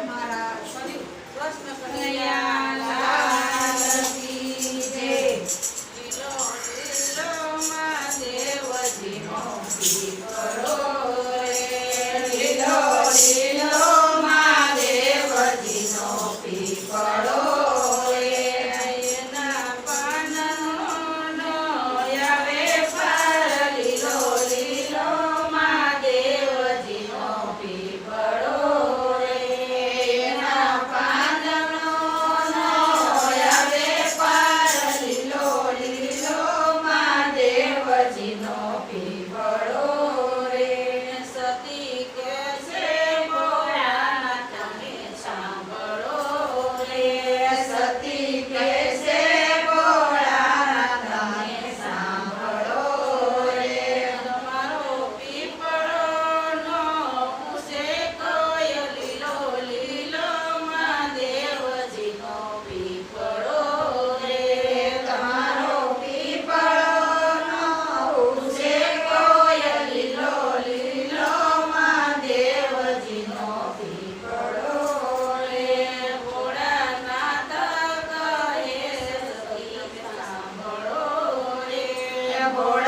મારા કૃષ્ણ કનૈયા போல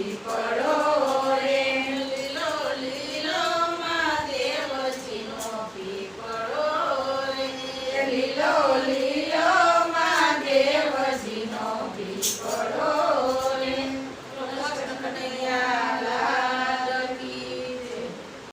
Keep her